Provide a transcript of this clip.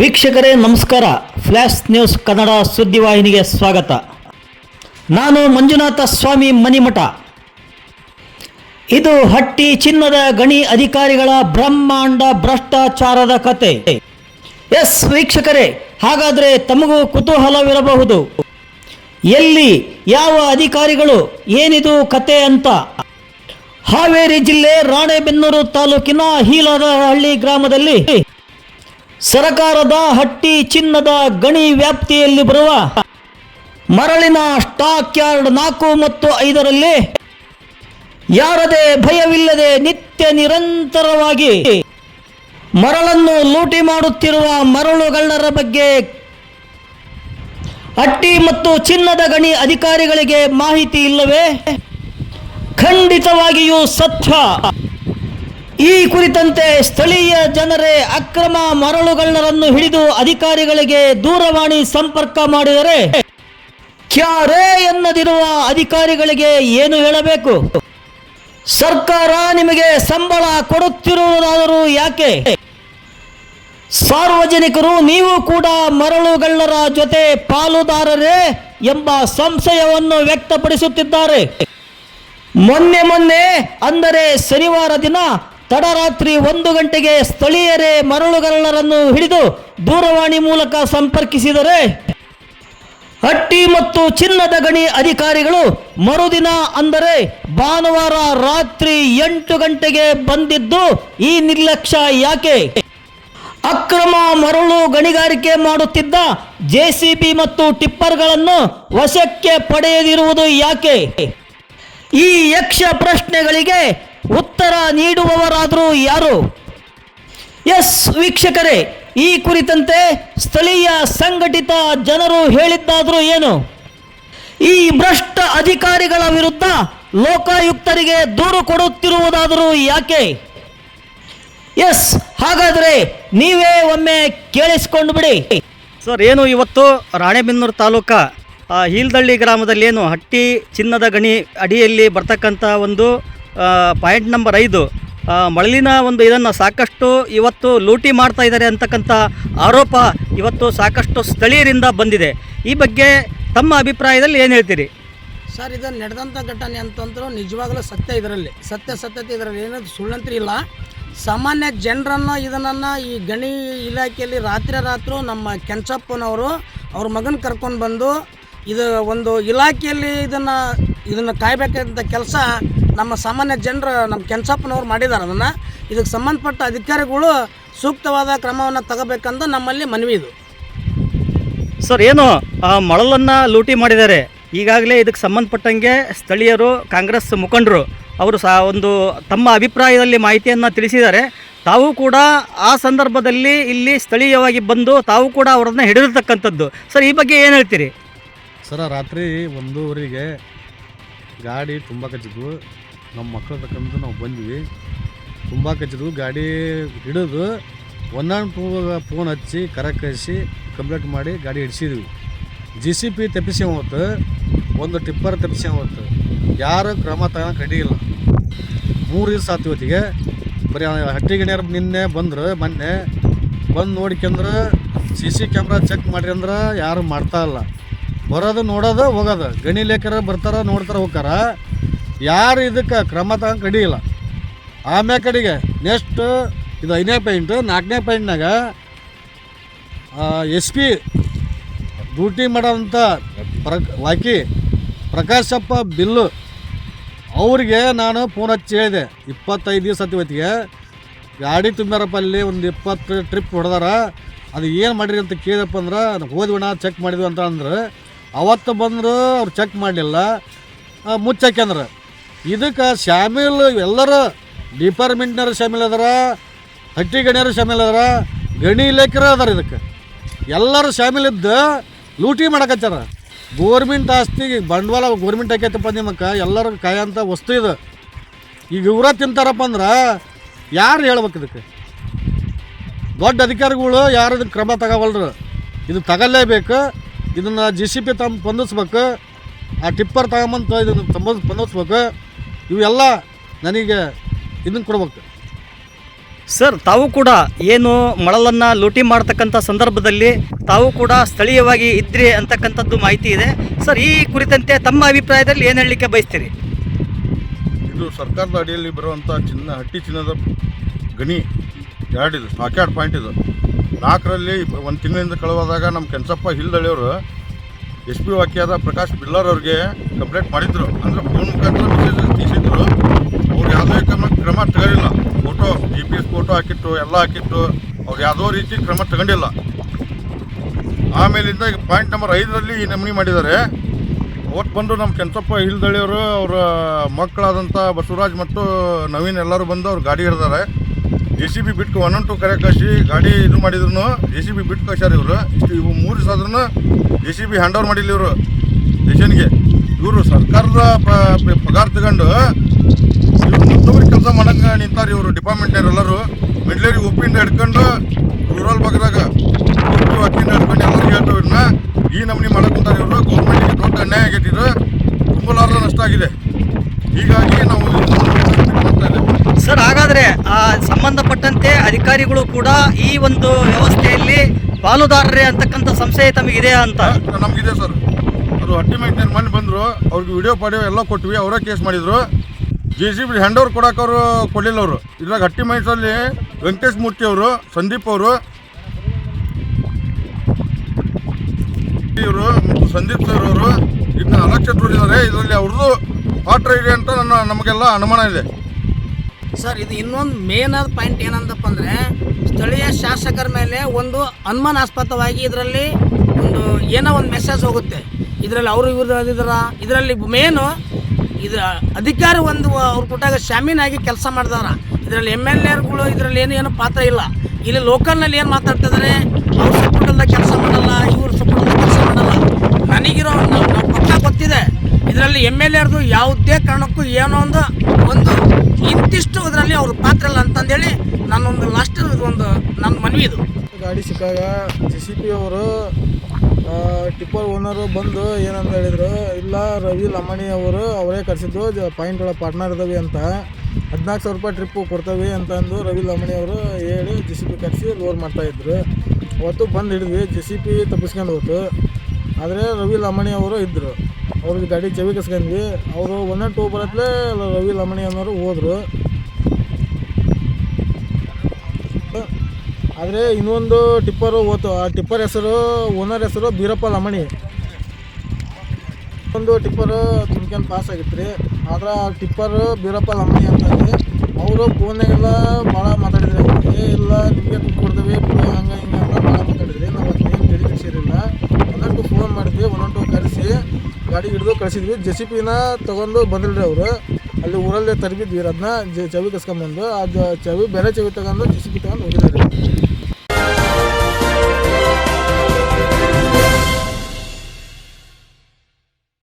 ವೀಕ್ಷಕರೇ, ನಮಸ್ಕಾರ. Flash news Kannada ಸುದ್ದಿವಾಹಿನಿಗೆ ಸ್ವಾಗತ. ನಾನು ಮಂಜುನಾಥ ಸ್ವಾಮಿ ಮನಿಮಠ ಇದು ಹಟ್ಟಿ ಚಿನ್ನದ ಗಣಿ ಅಧಿಕಾರಿಗಳ ಬ್ರಹ್ಮಾಂಡ ಭ್ರಷ್ಟಾಚಾರದ ಕತೆ. ಎಸ್ ವೀಕ್ಷಕರೇ, ಹಾಗಾದರೆ ತಮಗೂ ಕುತೂಹಲವಿರಬಹುದು. ಎಲ್ಲಿ, ಯಾವ ಅಧಿಕಾರಿಗಳು, ಏನಿದು ಕತೆ ಅಂತ. ಹಾವೇರಿ ಜಿಲ್ಲೆ ರಾಣೆಬೆನ್ನೂರು ತಾಲೂಕಿನ ಹೀಲದಹಳ್ಳಿ ಗ್ರಾಮದಲ್ಲಿ ಸರಕಾರದ ಹಟ್ಟಿ ಚಿನ್ನದ ಗಣಿ ವ್ಯಾಪ್ತಿಯಲ್ಲಿ ಬರುವ ಮರಳಿನ ಸ್ಟಾಕ್ ಯಾರ್ಡ್ ನಾಲ್ಕು ಮತ್ತು ಐದರಲ್ಲಿ ಯಾರದೇ ಭಯವಿಲ್ಲದೆ ನಿತ್ಯ ನಿರಂತರವಾಗಿ ಮರಳನ್ನು ಲೂಟಿ ಮಾಡುತ್ತಿರುವ ಮರಳುಗಳ್ಳರ ಬಗ್ಗೆ ಹಟ್ಟಿ ಮತ್ತು ಚಿನ್ನದ ಗಣಿ ಅಧಿಕಾರಿಗಳಿಗೆ ಮಾಹಿತಿ ಇಲ್ಲವೇ? ಖಂಡಿತವಾಗಿಯೂ ಸತ್ಯ. ಈ ಕುರಿತಂತೆ ಸ್ಥಳೀಯ ಜನರೇ ಅಕ್ರಮ ಮರಳುಗಳನ್ನು ಹಿಡಿದು ಅಧಿಕಾರಿಗಳಿಗೆ ದೂರವಾಣಿ ಸಂಪರ್ಕ ಮಾಡಿದರೆ ಕ್ಯಾರೇ ಎನ್ನದಿರುವ ಅಧಿಕಾರಿಗಳಿಗೆ ಏನು ಹೇಳಬೇಕು? ಸರ್ಕಾರ ನಿಮಗೆ ಸಂಬಳ ಕೊಡುತ್ತಿರುವುದಾದರೂ ಯಾಕೆ? ಸಾರ್ವಜನಿಕರು ನೀವು ಕೂಡ ಮರಳುಗಳ್ಳರ ಜೊತೆ ಪಾಲುದಾರರೇ ಎಂಬ ಸಂಶಯವನ್ನು ವ್ಯಕ್ತಪಡಿಸುತ್ತಿದ್ದಾರೆ. ಮೊನ್ನೆ ಮೊನ್ನೆ ಅಂದರೆ ಶನಿವಾರ ದಿನ ತಡರಾತ್ರಿ ಒಂದು ಗಂಟೆಗೆ ಸ್ಥಳೀಯರೇ ಮರಳುಗಳ್ಳರನ್ನು ಹಿಡಿದು ದೂರವಾಣಿ ಮೂಲಕ ಸಂಪರ್ಕಿಸಿದರೆ ಹಟ್ಟಿ ಮತ್ತು ಚಿನ್ನದ ಗಣಿ ಅಧಿಕಾರಿಗಳು ಮರುದಿನ ಅಂದರೆ ಭಾನುವಾರ ರಾತ್ರಿ ಎಂಟು ಗಂಟೆಗೆ ಬಂದಿದ್ದು ಈ ನಿರ್ಲಕ್ಷ್ಯ ಯಾಕೆ? ಅಕ್ರಮ ಮರಳು ಗಣಿಗಾರಿಕೆ ಮಾಡುತ್ತಿದ್ದ ಜೆಸಿಬಿ ಮತ್ತು ಟಿಪ್ಪರ್ಗಳನ್ನು ವಶಕ್ಕೆ ಪಡೆಯದಿರುವುದು ಯಾಕೆ? ಈ ಯಕ್ಷ ಪ್ರಶ್ನೆಗಳಿಗೆ ಉತ್ತರ ನೀಡುವವರಾದರೂ ಯಾರು? ಎಸ್, ವೀಕ್ಷಕರೇ, ಈ ಕುರಿತಂತೆ ಸ್ಥಳೀಯ ಸಂಘಟಿತ ಜನರು ಹೇಳಿದ್ದಾದರೂ ಏನು? ಈ ಭ್ರಷ್ಟ ಅಧಿಕಾರಿಗಳ ವಿರುದ್ಧ ಲೋಕಾಯುಕ್ತರಿಗೆ ದೂರು ಕೊಡುತ್ತಿರುವುದಾದರೂ ಯಾಕೆ? ಎಸ್, ಹಾಗಾದರೆ ನೀವೇ ಒಮ್ಮೆ ಕೇಳಿಸಿಕೊಂಡು ಬಿಡಿ. ಸರ್, ಏನು ಇವತ್ತು ರಾಣೆಬೆನ್ನೂರು ತಾಲೂಕಾ ಹೀಲ್ದಳ್ಳಿ ಗ್ರಾಮದಲ್ಲಿ ಏನು ಹಟ್ಟಿ ಚಿನ್ನದ ಗಣಿ ಅಡಿಯಲ್ಲಿ ಬರ್ತಕ್ಕಂಥ ಒಂದು ಪಾಯಿಂಟ್ ನಂಬರ್ ಐದು. ಮಳಲಿನ ಒಂದು ಇದನ್ನು ಸಾಕಷ್ಟು ಇವತ್ತು ಲೂಟಿ ಮಾಡ್ತಾ ಇದ್ದಾರೆ ಅಂತಕ್ಕಂಥ ಆರೋಪ ಇವತ್ತು ಸಾಕಷ್ಟು ಸ್ಥಳೀಯರಿಂದ ಬಂದಿದೆ. ಈ ಬಗ್ಗೆ ತಮ್ಮ ಅಭಿಪ್ರಾಯದಲ್ಲಿ ಏನು ಹೇಳ್ತೀರಿ? ಸರ್ ಇದನ್ನು ನಡೆದಂಥ ಘಟನೆ ಅಂತಂದ್ರೂ ನಿಜವಾಗ್ಲೂ ಸತ್ಯ ಇದರಲ್ಲಿ. ಸತ್ಯ ಸತ್ಯತೆ ಇದರಲ್ಲಿ ಏನದು ಸುಳ್ಳಂತ್ರಿ ಇಲ್ಲ. ಸಾಮಾನ್ಯ ಜನರನ್ನು ಇದನ್ನು ಈ ಗಣಿ ಇಲಾಖೆಯಲ್ಲಿ ರಾತ್ರಿ ರಾತ್ರಿ ನಮ್ಮ ಕೆಂಚಪ್ಪನವರು ಅವ್ರ ಮಗನ ಕರ್ಕೊಂಡು ಬಂದು ಇದು ಒಂದು ಇಲಾಖೆಯಲ್ಲಿ ಇದನ್ನು ಇದನ್ನು ಕಾಯಬೇಕಾದಂಥ ಕೆಲಸ ನಮ್ಮ ಸಾಮಾನ್ಯ ಜನರು ನಮ್ಮ ಕೆಂಚಪ್ಪನವ್ರು ಮಾಡಿದ್ದಾರೆ ಅದನ್ನು. ಇದಕ್ಕೆ ಸಂಬಂಧಪಟ್ಟ ಅಧಿಕಾರಿಗಳು ಸೂಕ್ತವಾದ ಕ್ರಮವನ್ನು ತಗೋಬೇಕಂತ ನಮ್ಮಲ್ಲಿ ಮನವಿ ಇದು. ಸರ್ ಏನು ಆ ಮಳಲನ್ನು ಲೂಟಿ ಮಾಡಿದ್ದಾರೆ. ಈಗಾಗಲೇ ಇದಕ್ಕೆ ಸಂಬಂಧಪಟ್ಟಂಗೆ ಸ್ಥಳೀಯರು ಕಾಂಗ್ರೆಸ್ ಮುಖಂಡರು ಅವರು ಸಹ ಒಂದು ತಮ್ಮ ಅಭಿಪ್ರಾಯದಲ್ಲಿ ಮಾಹಿತಿಯನ್ನು ತಿಳಿಸಿದ್ದಾರೆ. ತಾವು ಕೂಡ ಆ ಸಂದರ್ಭದಲ್ಲಿ ಇಲ್ಲಿ ಸ್ಥಳೀಯವಾಗಿ ಬಂದು ತಾವು ಕೂಡ ಅವರನ್ನು ಹಿಡಿದಿರ್ತಕ್ಕಂಥದ್ದು. ಸರ್ ಈ ಬಗ್ಗೆ ಏನು ಹೇಳ್ತೀರಿ? ಸರ ರಾತ್ರಿ ಒಂದೂವರೆಗೆ ಗಾಡಿ ತುಂಬ ಕಚ್ಚಿದ್ವು. ನಮ್ಮ ಮಕ್ಕಳ ತಕ್ಕಂತ ನಾವು ಬಂದ್ವಿ. ತುಂಬ ಕಚ್ಚಿದ್ವು. ಗಾಡಿ ಹಿಡಿದು ಒಂದೊಂದು ಫೋನ್ ಹಚ್ಚಿ, ಕರೆ ಕಳಿಸಿ, ಕಂಪ್ಲೇಂಟ್ ಮಾಡಿ ಗಾಡಿ ಹಿಡಿಸಿದ್ವಿ. ಜಿ ಸಿ ಪಿ ತಪ್ಪಿಸಿ ಹೋತು ಒಂದು ಟಿಪ್ಪರ್ ತಪ್ಪಿಸಿ ಹೋತು ಯಾರು ಕ್ರಮ ತಗೊಂಡು ಕಡಿಯಿಲ್ಲ ಮೂರು ದಿವಸ ಆತು ಇವತ್ತಿಗೆ. ಬರೀ ಹಟ್ಟಿ ಗಣ್ಯರು ನಿನ್ನೆ ಬಂದರು, ಮೊನ್ನೆ. ಬಂದು ನೋಡ್ಕೊಂಡ್ರೆ ಸಿ ಸಿ ಕ್ಯಾಮ್ರಾ ಚೆಕ್ ಮಾಡ್ರಿ ಅಂದ್ರೆ ಯಾರು ಮಾಡ್ತಾ ಇಲ್ಲ. ಬರೋದು ನೋಡೋದು ಹೋಗೋದು. ಗಣಿ ಲೇಖರ ಬರ್ತಾರ, ನೋಡ್ತಾರ ಹೋಗಾರ ಯಾರು ಇದಕ್ಕೆ ಕ್ರಮ ತಗೊಂಡು ಕಡಿಯಿಲ್ಲ ಆಮೇಲೆ ಕಡೆಗೆ ನೆಕ್ಸ್ಟ್ ಇದು ಐದನೇ ಪಾಯಿಂಟ್ ನಾಲ್ಕನೇ ಪಾಯಿಂಟ್ನಾಗ ಎಸ್ ಪಿ ಡ್ಯೂಟಿ ಮಾಡೋಂಥ ಪ್ರ ವಾಕಿ ಪ್ರಕಾಶಪ್ಪ ಬಿಲ್ಲು. ಅವ್ರಿಗೆ ನಾನು ಫೋನ್ ಹಚ್ಚಿ ಹೇಳಿದೆ, ಇಪ್ಪತ್ತೈದು ದಿವಸ ಹತ್ತಿ ಇವತ್ತಿಗೆ. ಗಾಡಿ ತುಂಬ್ಯಾರಪ್ಪ ಅಲ್ಲಿ ಒಂದು ಇಪ್ಪತ್ತು ಟ್ರಿಪ್ ಹೊಡೆದಾರ. ಅದು ಏನು ಮಾಡಿರಿ ಅಂತ ಕೇಳಿದಪ್ಪ ಅಂದ್ರೆ ಹೋದ್ವಿಣ ಚೆಕ್ ಮಾಡಿದ್ವಿ ಅಂತ ಅಂದ್ರೆ. ಅವತ್ತು ಬಂದರೂ, ಅವ್ರು ಚೆಕ್ ಮಾಡಲಿಲ್ಲ. ಮುಚ್ಚಾಕ್ಯಂದ್ರೆ ಇದಕ್ಕೆ ಶಾಮೀಲ್ ಎಲ್ಲರೂ ಡಿಪಾರ್ಟ್ಮೆಂಟ್ನವ್ರು ಶಾಮಿಲ್ ಅದಾರ ಹಟ್ಟಿ ಗಣ್ಯರು ಶಾಮೀಲ್ ಅದಾರ, ಗಣಿ ಇಲಾಖೆರು ಅದಾರ ಇದಕ್ಕೆ. ಎಲ್ಲರೂ ಶಾಮೀಲಿದ್ದು ಲೂಟಿ ಮಾಡಕತ್ತಾರ. ಗೋರ್ಮೆಂಟ್ ಆಸ್ತಿ ಬಂಡವಾಳ ಗೋರ್ಮೆಂಟ್ ಹಾಕೈತಪ್ಪ ನಿಮಗೆ ಎಲ್ಲರೂ ಅಂತ ವಸ್ತು ಇದು. ಈಗ ಇವರ ತಿಂತಾರಪ್ಪ ಅಂದ್ರೆ ಯಾರು ಹೇಳ್ಬೇಕು ಇದಕ್ಕೆ? ದೊಡ್ಡ ಅಧಿಕಾರಿಗಳು ಯಾರು ಇದಕ್ಕೆ ಕ್ರಮ ತಗೋವಲ್ರು? ಇದು ತಗಲ್ಲೇಬೇಕು ಇದನ್ನು ಜಿ ಸಿ ಪಿ ತಮ್ಮ ಬಂಧಿಸ್ಬೇಕು ಆ ಟಿಪ್ಪರ್ ತಗೊಂಬಂತ ಇದನ್ನು ತಂಬ ಬಂಧಿಸ್ಬೇಕು ಇವೆಲ್ಲ ನನಗೆ ಇದನ್ನು ಕೊಡ್ಬೇಕು. ಸರ್ ತಾವು ಕೂಡ ಏನು ಮಳಲನ್ನು ಲೂಟಿ ಮಾಡ್ತಕ್ಕಂಥ ಸಂದರ್ಭದಲ್ಲಿ ತಾವು ಕೂಡ ಸ್ಥಳೀಯವಾಗಿ ಇದ್ರಿ ಅಂತಕ್ಕಂಥದ್ದು ಮಾಹಿತಿ ಇದೆ. ಸರ್ ಈ ಕುರಿತಂತೆ ತಮ್ಮ ಅಭಿಪ್ರಾಯದಲ್ಲಿ ಏನು ಹೇಳಲಿಕ್ಕೆ ಬಯಸ್ತೀರಿ? ಇದು ಸರ್ಕಾರದ ಅಡಿಯಲ್ಲಿ ಬರುವಂಥ ಚಿನ್ನ ಹಟ್ಟಿ ಚಿನ್ನದ ಗಣಿ ಎರಡಿದು ಸಾಕ್ಯಾಡ್ ಪಾಯಿಂಟ್ ಇದು. ನಾಲ್ಕರಲ್ಲಿ ಒಂದು ತಿಂಗಳಿಂದ ಕಳುವಾದಾಗ ನಮ್ಮ ಕೆಂಚಪ್ಪ ಹಿಲ್ದಳಿಯವರು ಎಸ್ ಪಿ ವಾಕ್ಯಾದ ಪ್ರಕಾಶ್ ಬಿಲ್ಲರ್ ಅವ್ರಿಗೆ ಕಂಪ್ಲೇಂಟ್ ಮಾಡಿದ್ರು. ಅಂದ್ರೆ ಫೋನ್ ಮುಖಾಂತರ ಮೆಸೇಜ್ ಕ್ರಮ ತಗೊಂಡಿಲ್ಲ. Photo G P S photo ಹಾಕಿತ್ತು ಎಲ್ಲ ಹಾಕಿತ್ತು ಅವ್ರು ಯಾವುದೋ ರೀತಿ ಕ್ರಮ ತಗೊಂಡಿಲ್ಲ. ಆಮೇಲಿಂದ ಪಾಯಿಂಟ್ ನಂಬರ್ ಐದರಲ್ಲಿ ಈ ನಮೂನಿ ಮಾಡಿದ್ದಾರೆ. ಅವತ್ತು ಬಂದು ನಮ್ಮ ಕೆಂಚಪ್ಪ ಹಿಲ್ದಳಿಯವರು ಅವರ ಮಕ್ಕಳಾದಂಥ ಬಸವರಾಜ್ ಮತ್ತು ನವೀನ್ ಎಲ್ಲರೂ ಬಂದು ಅವ್ರು ಗಾಡಿ ಹಿಡಿದಾರೆ. ಜೆ ಸಿ ಬಿ ಬಿಟ್ಟು ಒನ್ ಟು ಕರೆ ಕಳಿಸಿ, ಗಾಡಿ ಇದು ಮಾಡಿದ್ರು ಜೆ ಸಿ ಬಿ ಬಿಟ್ಟು ಕಳ್ಸ್ಯಾರ ಇವರು. ಇಷ್ಟು ಇವು ಮೂರು ದಿವಸ ಆದ್ರೂ J C B hand over ಮಾಡಿಲ್ಲ ಇವರು. ಸ್ಟೇಷನ್ಗೆ ಇವರು ಸರ್ಕಾರದ ಪಗಾರ ತಗೊಂಡು ಮತ್ತೊಬ್ರಿಗೆ ಕೆಲಸ ಮಾಡಂಗೆ ನಿಂತಾರೆ ಇವರು ಡಿಪಾರ್ಟ್ಮೆಂಟ್ನವ್ರು ಎಲ್ಲರೂ. ಮಿಡ್ಲರಿಗೆ ಉಪ್ಪಿಂದ ಹಿಡ್ಕೊಂಡು ರೂರಲ್ ಭಾಗದಾಗ ಉಪ್ಪು ಅಕ್ಕಿಂದ ಹಿಡ್ಕೊಂಡು ಎಲ್ಲರಿಗೂ ಹೇಳ್ತಾವೆ ಇವ್ರನ್ನ ಈ ನಮೂನಿ ಮಾಡಕ್ ಕುಂತಾರೆ ಇವರು. ಗೌರ್ಮೆಂಟ್ಗೆ ದೊಡ್ಡ ಅನ್ಯಾಯ ಆಗೈತಿದ್ರು ಇದು. ತುಂಬಲಾರದ ನಷ್ಟ ಆಗಿದೆ. ಹೀಗಾಗಿ ನಾವು ಸರ್ ಹಾಗಾದರೆ ಆ ಸಂಬಂಧಪಟ್ಟಂತೆ ಅಧಿಕಾರಿಗಳು ಕೂಡ ಈ ಒಂದು ವ್ಯವಸ್ಥೆಯಲ್ಲಿ ಪಾಲುದಾರರೇ ಅಂತಕ್ಕಂಥ ಸಂಶಯ ತಮಗಿದೆ ಅಂತ? ನಮಗಿದೆ ಸರ್. ಅದು ಅಟ್ಟಿ ಮೈಂಟೈನ್ ಮಾಡಿ ಬಂದರು. ಅವ್ರಿಗೆ ವಿಡಿಯೋ ಪಾಡಿಯೋ ಎಲ್ಲ ಕೊಟ್ವಿ. ಅವರೇ ಕೇಸ್ ಮಾಡಿದ್ರು. J C B hand over ಕೊಡಕ್ಕೆ ಅವರು ಕೊಡಲಿಲ್ಲ ಅವರು. ಇದ್ರಾಗ ಹಟ್ಟಿ ಮೈಸೂರಲ್ಲಿ ವೆಂಕಟೇಶ್ ಮೂರ್ತಿ ಅವರು, ಸಂದೀಪ್ ಅವರು. ಇವರು ಸಂದೀಪ್ ಸರ್ ಅವರು. ಇದನ್ನ ಅಲಕ್ಷ ತೋರಿದ್ದಾರೆ ಇದರಲ್ಲಿ ಅವ್ರದ್ದು ಪಾತ್ರ ಇದೆ ಅಂತ ನನ್ನ, ನಮಗೆಲ್ಲ ಅನುಮಾನ ಇದೆ. ಸರ್, ಇದು ಇನ್ನೊಂದು ಮೇನ್ ಆದ ಪಾಯಿಂಟ್ ಏನಂತಪ್ಪ ಅಂದರೆ, ಸ್ಥಳೀಯ ಶಾಸಕರ ಮೇಲೆ ಒಂದು ಅನುಮಾನಾಸ್ಪದವಾಗಿ ಇದರಲ್ಲಿ ಒಂದು ಏನೋ ಒಂದು ಮೆಸೇಜ್ ಹೋಗುತ್ತೆ. ಇದರಲ್ಲಿ ಅವರು ಇವ್ರದ್ದು ಇದರ? ಇದರಲ್ಲಿ ಮೇನು ಇದು ಅಧಿಕಾರ ಒಂದು, ಅವ್ರು ಕೊಟ್ಟಾಗ ಶಾಮೀನಾಗಿ ಕೆಲಸ ಮಾಡಿದವ್ರ. ಇದರಲ್ಲಿ ಎಂ ಎಲ್ ಎಗಳು ಇದರಲ್ಲಿ ಏನು ಏನು ಪಾತ್ರ ಇಲ್ಲ. ಇಲ್ಲಿ ಲೋಕಲ್ನಲ್ಲಿ ಏನು ಮಾತಾಡ್ತಿದ್ದಾರೆ ಅವ್ರ ಸಪೋರ್ಟಲ್ಲ ಕೆಲಸ ಮಾಡಲ್ಲ, ಇವ್ರ ಸಪೋರ್ಟಲ್ಲ ಕೆಲಸ ಮಾಡಲ್ಲ. ನನಗಿರೋ ಪಕ್ಕ ಗೊತ್ತಿದೆ. ಇದರಲ್ಲಿ ಎಂ ಎಲ್ ಎರ್ದು ಯಾವುದೇ ಕಾರಣಕ್ಕೂ ಏನೋ ಒಂದು ಒಂದು ಇಂತಿಷ್ಟು ಅದರಲ್ಲಿ ಅವ್ರ ಪಾತ್ರ ಇಲ್ಲ ಅಂತಂದೇಳಿ ನಾನೊಂದು ಲಾಸ್ಟ್ ಒಂದು ನನ್ನ ಮನವಿ ಇದು. ಗಾಡಿ ಸಿಕ್ಕಾಗ ಜೆ ಸಿ ಪಿ ಅವರು ಟಿಪ್ಪರ್ ಓನರು ಬಂದು ಏನಂತ ಹೇಳಿದ್ರು, ಇಲ್ಲ ರವಿ ಲಮಾಣಿ ಅವರು, ಅವರೇ ಕರೆಸಿದ್ರು ಪಾಯಿಂಟ್ ಒಳಗೆ ಪಾರ್ಟ್ನರ್ ಇದ್ದಾವೆ ಅಂತ. ಹದಿನಾಲ್ಕು ಸಾವಿರ ರೂಪಾಯಿ ಟ್ರಿಪ್ಪು ಕೊಡ್ತೇವೆ ಅಂತಂದು ರವಿ ಲಮಾಣಿ ಅವರು ಹೇಳಿ ಜೆ ಸಿ ಪಿ ಕರೆಸಿ ಲೋಡ್ ಮಾಡ್ತಾಯಿದ್ರು ಅವತ್ತು ಬಂದು ಹಿಡಿದ್ವಿ ಜೆ ಸಿ ಪಿ ತಪ್ಪಿಸ್ಕೊಂಡು ಹೋಯ್ತು ಆದರೆ ರವಿ ಲಮಾಣಿ ಅವರು ಇದ್ದರು ಅವ್ರಿಗೆ ಗಾಡಿ ಚವಿ ಕಸ್ಕೊಂಡ್ವಿ. ಅವರು ಒನ್ ಟೂ ಬರತ್ಲೆ ರವಿ ಲಮಣಿ ಅನ್ನೋರು ಹೋದರು. ಆದರೆ ಇನ್ನೊಂದು ಟಿಪ್ಪರು ಹೋತು ಆ ಟಿಪ್ಪರ್ ಹೆಸರು ಓನರ್ ಹೆಸರು ಬೀರಪ್ಪ ಲಮಣಿ. ಒಂದು ಟಿಪ್ಪರು ತುಂಬ್ಕೊಂಡು ಪಾಸ್ ಆಗಿತ್ತು ರೀ ಆದ್ರೆ ಆ ಟಿಪ್ಪರು ಬೀರಪ್ಪ ಲಮಣಿ ಅಂತ ಅವರು ಫೋನಾಗೆಲ್ಲ ಭಾಳ ಮಾತಾಡಿದ್ರು. ಏ, ಇಲ್ಲ, ನಿಮಗೆ ದುಡ್ಡು ಕೊಡ್ತೀವಿ ಹಂಗೆ, ಹಿಂಗೆ ಅಂತ ಭಾಳ ಮಾತಾಡಿದ್ರಿ. ನಾವು ಅದನ್ನೇನು ತಿಳಿದು ಸೇರಿಲ್ಲ ಒಂದೊಂದು ಫೋನ್ ಮಾಡಿದ್ವಿ, ಒಂದೊಂದು ಕರೆಸಿ ಗಾಡಿ ಹಿಡಿದು ಕಳಿಸಿದ್ವಿ. ಜೆ ಸಿ ಪಿನ ತೊಗೊಂಡು ಬಂದಿಲ್ರಿ ಅವರು. ಅಲ್ಲಿ ಊರಲ್ಲೇ ತರಬಿದ್ವಿ ಅದನ್ನ ಚವಿ ಕಸ್ಕೊಂಬಂದು. ಅದು ಚವಿ, ಬೇರೆ ಚವಿ ತಗೊಂಡು ಜೆ ಸಿ ಪಿ ತಗೊಂಡು ಹೋಗಿದ್ದಾರೆ.